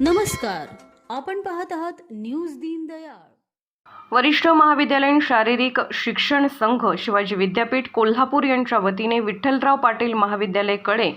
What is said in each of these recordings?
नमस्कार आपण पाहत आहात न्यूज दीनदयाळ वरिष्ठ महाविद्यालयीन शारीरिक शिक्षण संघ शिवाजी विद्यापीठ कोल्हापूर यांच्या वतीने विठ्ठलराव पाटील महाविद्यालयकडे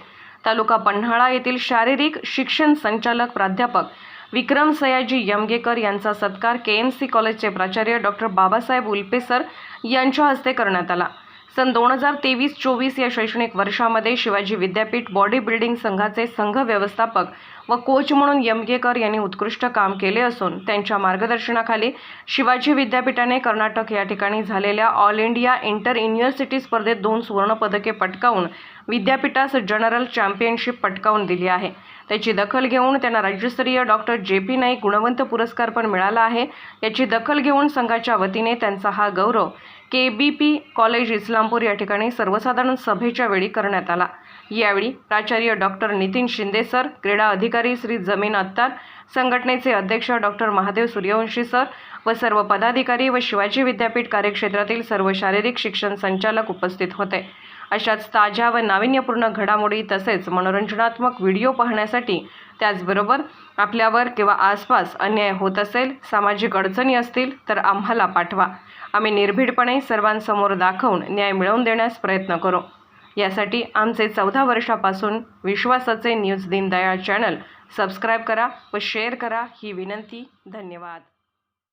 तालुका पन्हाळा येथील शारीरिक शिक्षण संचालक प्राध्यापक विक्रम सयाजी यमगेकर यांचा सत्कार के एम सी कॉलेजचे प्राचार्य डॉक्टर बाबासाहेब उल्पेसर यांच्या हस्ते करण्यात आला. सन दोन हजार तेवीस चोवीस या शैक्षणिक वर्षामध्ये शिवाजी विद्यापीठ बॉडी बिल्डिंग संघाचे संघ व्यवस्थापक व कोच म्हणून यमगेकर यांनी उत्कृष्ट काम केले असून त्यांच्या मार्गदर्शनाखाली शिवाजी विद्यापीठाने कर्नाटक या ठिकाणी झालेल्या ऑल इंडिया इंटर युनिव्हर्सिटी स्पर्धेत दोन सुवर्णपदके पटकावून विद्यापीठास जनरल चॅम्पियनशिप पटकावून दिली आहे. त्याची दखल घेऊन त्यांना राज्यस्तरीय डॉक्टर जे पी नाईक गुणवंत पुरस्कार पण मिळाला आहे. याची दखल घेऊन संघाच्या वतीने त्यांचा हा गौरव K B P college Islampur या ठिकाणी सर्वसाधारण सभेच्या वेळी करण्यात आला. यावेळी प्राचार्य डॉक्टर नितीन शिंदे सर क्रीडा अधिकारी श्री जमीन अत्तार संघटनेचे अध्यक्ष डॉक्टर महादेव सूर्यवंशी सर व सर्व पदाधिकारी व शिवाजी विद्यापीठ कार्यक्षेत्रातील सर्व शारीरिक शिक्षण संचालक उपस्थित होते. अशाच ताज्या व नाविन्यपूर्ण घडामोडी तसेच मनोरंजनात्मक व्हिडिओ पाहण्यासाठी त्याचबरोबर आपल्यावर किंवा आसपास अन्याय होत असेल सामाजिक अडचणी असतील तर आम्हाला पाठवा. आम्ही निर्भीडपणे सर्वांसमोर दाखवून न्याय मिळवून देण्यास प्रयत्न करू. यासाठी आमचे चौदा वर्षापासून विश्वासाचे न्यूज दीनदयाळ चॅनल सबस्क्राईब करा व शेअर करा ही विनंती. धन्यवाद.